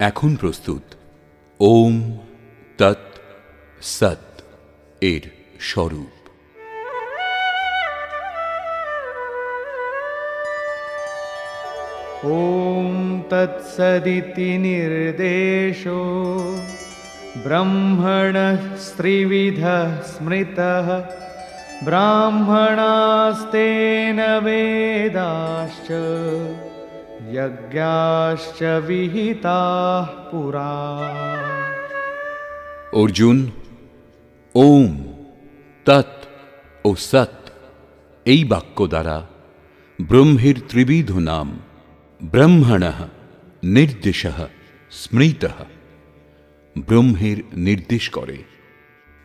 এখন প্রস্তুত ওম তৎ সৎ এর স্বরূপ ॐ तत्सदिति निर्देशो ब्रह्मणः स्त्रिविधः स्मृतः ब्राह्मणास्तेन वेदाश्च यज्ञाश्च विहिताः पुरा অর্জুন ওম তৎ ও সৎ এই বাক্য দ্বারা ব্রহ্মের ত্রিবিধ নাম ব্রহ্মণ নির্দেশ স্মৃত ব্রহ্মের নির্দেশ করে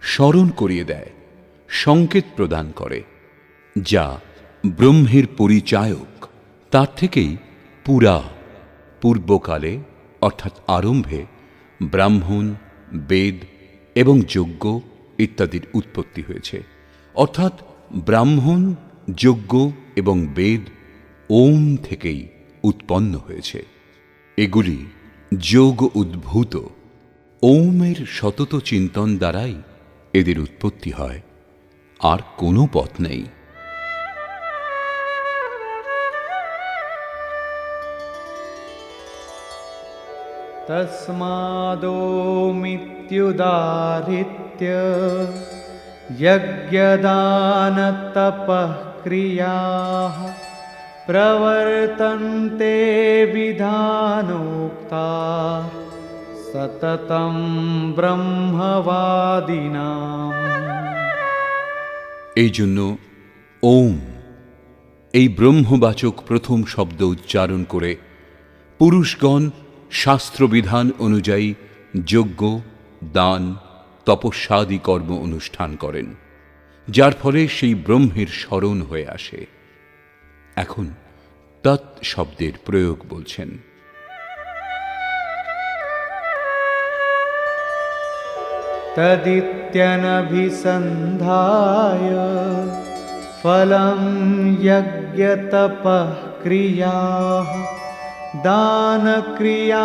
স্মরণ করিয়ে দেয় সংকেত প্রদান করে যা ব্রহ্মের পরিচায়ক তার থেকেই পুরা পূর্বকালে, অর্থাৎ আরম্ভে, ব্রাহ্মণ, বেদ এবং যজ্ঞ ইত্যাদির উৎপত্তি হয়েছে। অর্থাৎ ব্রাহ্মণ, যজ্ঞ এবং বেদ ওম থেকেই উৎপন্ন হয়েছে। এগুলি যোগ উদ্ভূত ওমের সতত চিন্তন দ্বারাই এদের উৎপত্তি হয়। আর কোনো পথ নেই। तस्मादोमित्युदाहृत्य यज्ञदानतपः क्रियाः प्रवर्तन्ते विधानोक्ता सततं ब्रह्मवादिनाम् এই জন্য ওম এই ব্রহ্মবাচক প্রথম শব্দ উচ্চারণ করে পুরুষগণ শাস্ত্রবিধান অনুযায়ী যজ্ঞ, দান, তপস্যাদি কর্ম অনুষ্ঠান করেন, যার ফলে সেই ব্রহ্মের স্মরণ হয়ে আসে। এখন তৎ শব্দের প্রয়োগ বলছেন। তদিত্যনভিসন্ধায় ফলম যজ্ঞতপঃ ক্রিয়া दानक्रियाश्च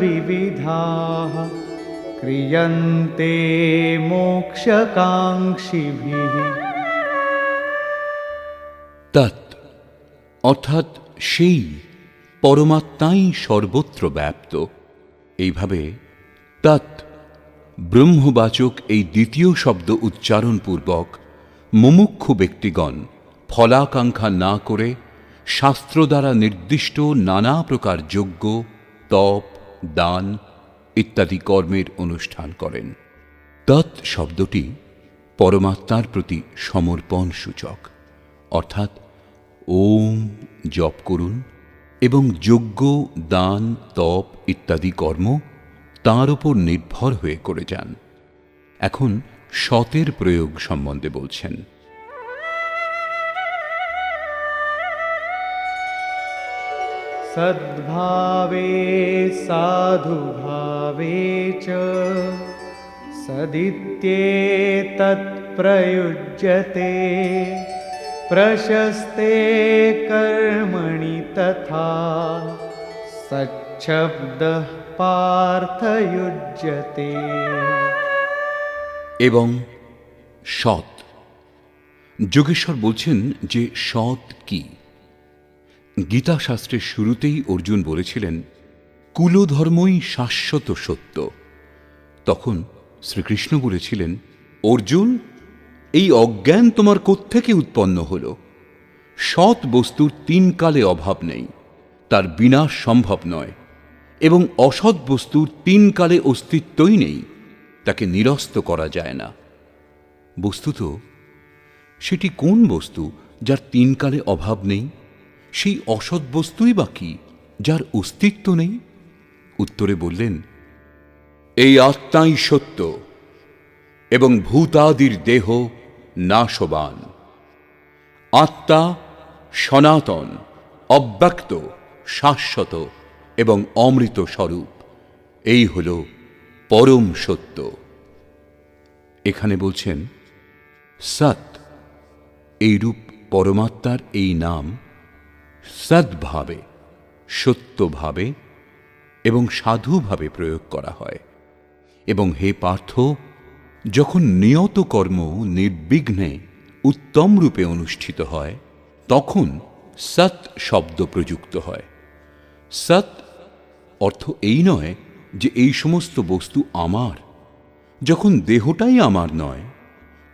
विविधाः क्रियन्ते मोक्षकाङ्क्षिभिः তৎ অর্থাৎ সেই পরমাত্মাই সর্বত্র ব্যাপ্ত এইভাবে তৎ ব্রহ্মবাচক এই দ্বিতীয় শব্দ উচ্চারণপূর্বক মুমুক্ষু ব্যক্তিগণ ফলাকাঙ্ক্ষা না করে শাস্ত্র দ্বারা নির্দিষ্ট নানা প্রকার যজ্ঞ, তপ, দান ইত্যাদি কর্মের অনুষ্ঠান করেন। তৎ শব্দটি পরমাত্মার প্রতি সমর্পণ সূচক। অর্থাৎ ওম জপ করুন এবং যজ্ঞ, দান, তপ ইত্যাদি কর্ম তার উপর নির্ভর হয়ে করে যান। এখন সতের প্রয়োগ সম্বন্ধে বলছেন। सद्भावे साधुभावे च सदित्येतत्प्रयुज्यते प्रशस्ते कर्मणि तथा सच्छब्दः पार्थयुज्यते এবং সৎ যোগেশ্বর বলছেন যে সৎ কি গীতা শাস্ত্রের শুরুতেই অর্জুন বলেছিলেন, কুলধর্মই শাশ্বত সত্য। তখন শ্রীকৃষ্ণ বলেছিলেন, অর্জুন, এই অজ্ঞান তোমার কোত্থেকে উৎপন্ন হল? সৎ বস্তুর তিন কালে অভাব নেই, তার বিনাশ সম্ভব নয়, এবং অসৎ বস্তুর তিন কালে অস্তিত্বই নেই, তাকে নিরস্ত করা যায় না। বস্তুত, সেটি কোন বস্তু যার তিন কালে অভাব নেই? সেই অসৎ বস্তুই বা কি, যার অস্তিত্ব নেই? উত্তরে বললেন, এই আত্মাই সত্য এবং ভূতাদির দেহ নাশবান। আত্মা সনাতন, অব্যক্ত, শাশ্বত এবং অমৃত স্বরূপ। এই হল পরম সত্য। এখানে বলছেন, সৎ, এইরূপ পরমাত্মার এই নাম সদ্ভাবে, সত্যভাবে এবং সাধুভাবে প্রয়োগ করা হয়। এবং হে পার্থ, যখন নিয়ত কর্ম নির্বিঘ্নে উত্তম রূপে অনুষ্ঠিত হয়, তখন সৎ শব্দ প্রযুক্ত হয়। সৎ অর্থ এই নয় যে এই সমস্ত বস্তু আমার। যখন দেহটাই আমার নয়,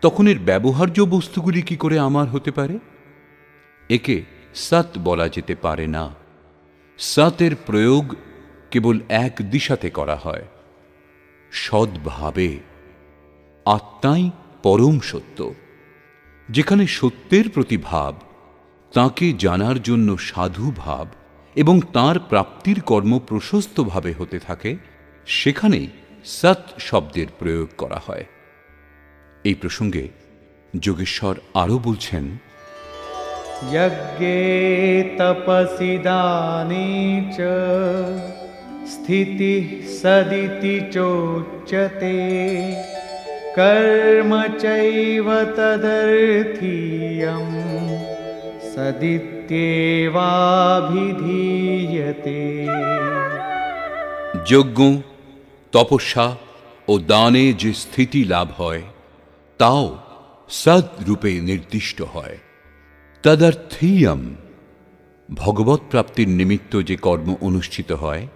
তখন এর ব্যবহার্য বস্তুগুলি কি করে আমার হতে পারে? একে সৎ বলা যেতে পারে না। সতের প্রয়োগ কেবল এক দিশাতে করা হয়। সদ্ভাবে। আত্মাই পরম সত্য। যেখানে সত্যের প্রতি ভাব তাঁকে জানার জন্য সাধু ভাব এবং তার প্রাপ্তির কর্ম প্রশস্তভাবে হতে থাকে, সেখানেই সৎ শব্দের প্রয়োগ করা হয়। এই প্রসঙ্গে যোগেশ্বর আরও বলছেন यज्ञे तपसि दाने च स्थितिः सदिति चोच्यते कर्म चैव तदर्थीयं सदित्येवाभिधीयते যজ্ঞ তপস্যা ও দানে যে স্থিতি লাভ হয় তাও সদ রূপে নির্দিষ্ট হয় তদর্থীয়ম ভগবত প্রাপ্তির নিমিত্ত যে কর্ম অনুষ্ঠিত হয়,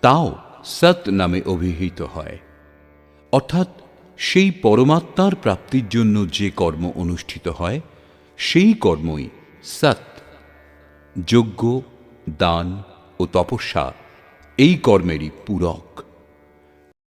তাও সৎ নামে অভিহিত হয়। অর্থাৎ সেই পরমাত্মার প্রাপ্তির জন্য যে কর্ম অনুষ্ঠিত হয়, সেই কর্মই সৎ। যজ্ঞ, দান ও তপস্যা, এই কর্মেরই পূরক।